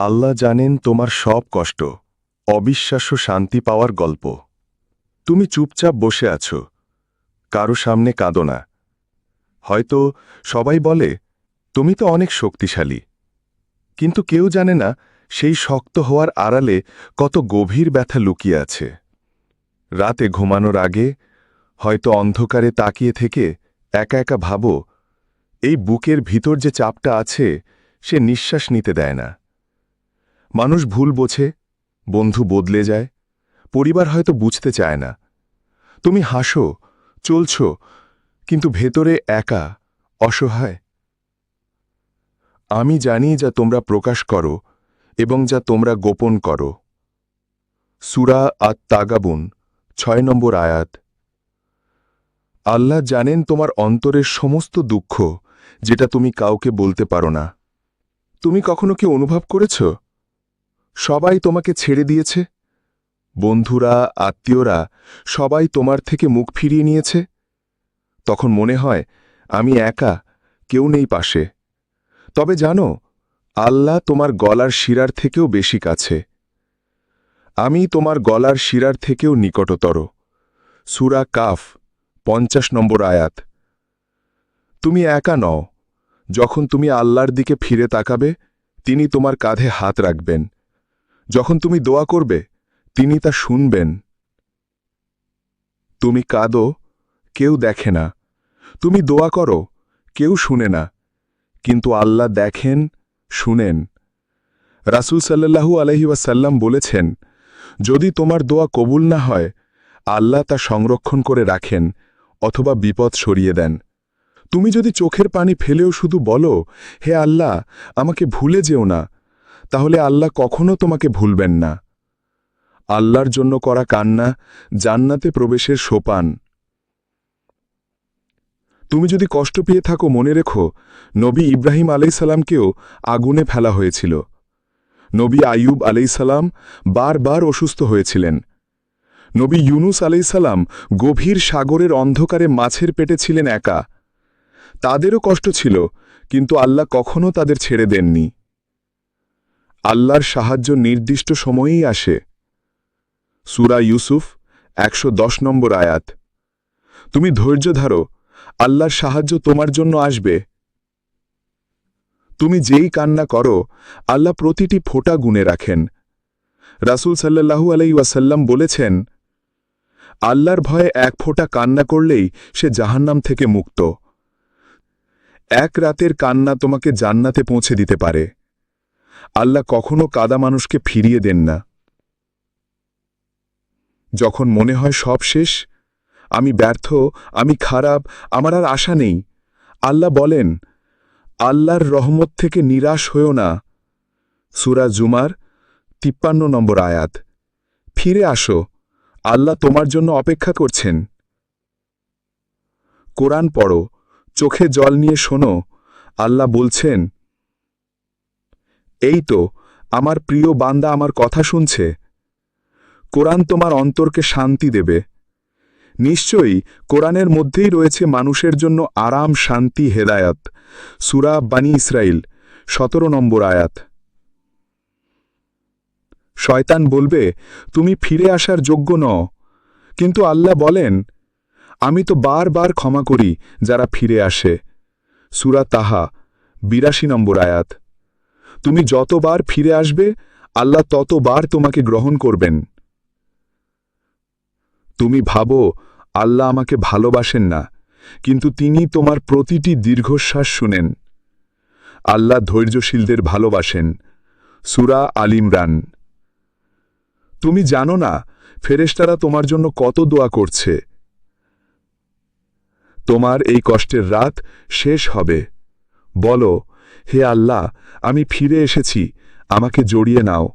আল্লাহ জানেন তোমার সব কষ্ট, অবিশ্বাস্য শান্তি পাওয়ার গল্প। তুমি চুপচাপ বসে আছো, কারও সামনে কাঁদো না। হয়তো সবাই বলে, তুমি তো অনেক শক্তিশালী। কিন্তু কেউ জানে না, সেই শক্ত হওয়ার আড়ালে কত গভীর ব্যথা লুকিয়ে আছে। রাতে ঘুমানোর আগে হয়তো অন্ধকারে তাকিয়ে থেকে একা একা ভাবো, এই বুকের ভিতর যে চাপটা আছে, সে নিঃশ্বাস নিতে দেয় না। মানুষ ভুল বোঝে, বন্ধু বদলে যায়, পরিবার হয়তো বুঝতে চায় না। তুমি হাসো, চলছ, কিন্তু ভেতরে একা, অসহায়। আমি জানি যা তোমরা প্রকাশ করো এবং যা তোমরা গোপন করো। সুরা আত তাগাবুন ছয় নম্বর আয়াত। আল্লাহ জানেন তোমার অন্তরের সমস্ত দুঃখ, যেটা তুমি কাউকে বলতে পারো না। তুমি কখনো কি অনুভব করেছ? সবাই তোমাকে ছেড়ে দিয়েছে? বন্ধুরা, আত্মীয়রা, সবাই তোমার থেকে মুখ ফিরিয়ে নিয়েছে? তখন মনে হয়, আমি একা, কেউ নেই পাশে। তবে জানো, আল্লাহ তোমার গলার শিরার থেকেও বেশি কাছে। আমি তোমার গলার শিরার থেকেও নিকটতর। সুরা কাফ, পঞ্চাশ নম্বর আয়াত। তুমি একা নও। যখন তুমি আল্লাহর দিকে ফিরে তাকাবে, তিনি তোমার কাঁধে হাত রাখবেন। যখন তুমি দোয়া করবে, তিনি তা শুনবেন। তুমি কাঁদো, কেউ দেখে না। তুমি দোয়া করো, কেউ শুনে না। কিন্তু আল্লাহ দেখেন, শুনেন। রাসুল সাল্লাহু আলহি ওয়াসাল্লাম বলেছেন, যদি তোমার দোয়া কবুল না হয়, আল্লাহ তা সংরক্ষণ করে রাখেন অথবা বিপদ সরিয়ে দেন। তুমি যদি চোখের পানি ফেলেও শুধু বলো, হে আল্লাহ, আমাকে ভুলে যেও না। তাহলে আল্লাহ কখনো তোমাকে ভুলবেন না। আল্লাহর জন্য করা কান্না জান্নাতে প্রবেশের সোপান। তুমি যদি কষ্ট পেয়ে থাকো মনে রেখো, নবী ইব্রাহিম আলাইসাল্লামকেও আগুনে ফেলা হয়েছিল। নবী আইয়ুব আলাইসাল্লাম বারবার অসুস্থ হয়েছিলেন। নবী ইউনুস আলাইসাল্লাম গভীর সাগরের অন্ধকারে মাছের পেটে ছিলেন একা। তাদেরও কষ্ট ছিল, কিন্তু আল্লাহ কখনো তাদের ছেড়ে দেননি। আল্লাহর সাহায্য নির্দিষ্ট সময়েই আসে। সুরা ইউসুফ, একশো দশ নম্বর আয়াত। তুমি ধৈর্য ধারো, আল্লাহর সাহায্য তোমার জন্য আসবে। তুমি যেই কান্না করো, আল্লাহ প্রতিটি ফোঁটা গুনে রাখেন। রাসুল সাল্লাহু আলাই ওয়াসাল্লাম বলেছেন, আল্লাহর ভয়ে এক ফোঁটা কান্না করলেই সে জাহান্নাম থেকে মুক্ত। এক রাতের কান্না তোমাকে জান্নাতে পৌঁছে দিতে পারে। আল্লাহ কখনো কাদা মানুষকে ফিরিয়ে দেন না। যখন মনে হয় সব শেষ, আমি ব্যর্থ, আমি খারাপ, আমার আর আশা নেই। আল্লাহ বলেন, আল্লাহর রহমত থেকে নিরাশ হয়েও না। সুরা জুমার তিপ্পান্ন নম্বর আয়াত। ফিরে আসো, আল্লাহ তোমার জন্য অপেক্ষা করছেন। কোরআন পড়ো, চোখে জল নিয়ে শোনো, আল্লাহ বলছেন এই তো, আমার প্রিয় বান্দা আমার কথা শুনছে। কোরআন তোমার অন্তরকে শান্তি দেবে। নিশ্চয়ই কোরআনের মধ্যেই রয়েছে মানুষের জন্য আরাম, শান্তি, হেদায়াত। সুরা বানি ইসরাইল সতেরো নম্বর আয়াত। শয়তান বলবে, তুমি ফিরে আসার যোগ্য ন কিন্তু আল্লাহ বলেন, আমি তো বারবার ক্ষমা করি যারা ফিরে আসে। সুরা তাহা, বিরাশি নম্বর আয়াত। তুমি যতবার ফিরে আসবে, আল্লাহ ততবার তোমাকে গ্রহণ করবেন। তুমি ভাবো, আল্লাহ আমাকে ভালোবাসেন না, কিন্তু তিনি তোমার প্রতিটি দীর্ঘশ্বাস শুনেন। আল্লাহ ধৈর্যশীলদের ভালোবাসেন। সুরা আলিমরান তুমি জানো না, ফেরেশতারা তোমার জন্য কত দোয়া করছে। তোমার এই কষ্টের রাত শেষ হবে। বলো হে আল্লাহ, আমি ফিরে এসেছি, আমাকে জড়িয়ে নাও।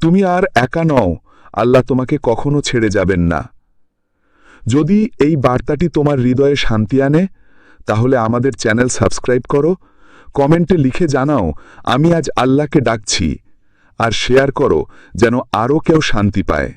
তুমি আর একা নও, আল্লাহ তোমাকে কখনো ছেড়ে যাবেন না। যদি এই বার্তাটি তোমার হৃদয়ে শান্তি আনে, তাহলে আমাদের চ্যানেল সাবস্ক্রাইব করো, কমেন্টে লিখে জানাও, আমি আজ আল্লাহকে ডাকছি, আর শেয়ার করো, যেন আরও কেউ শান্তি পায়।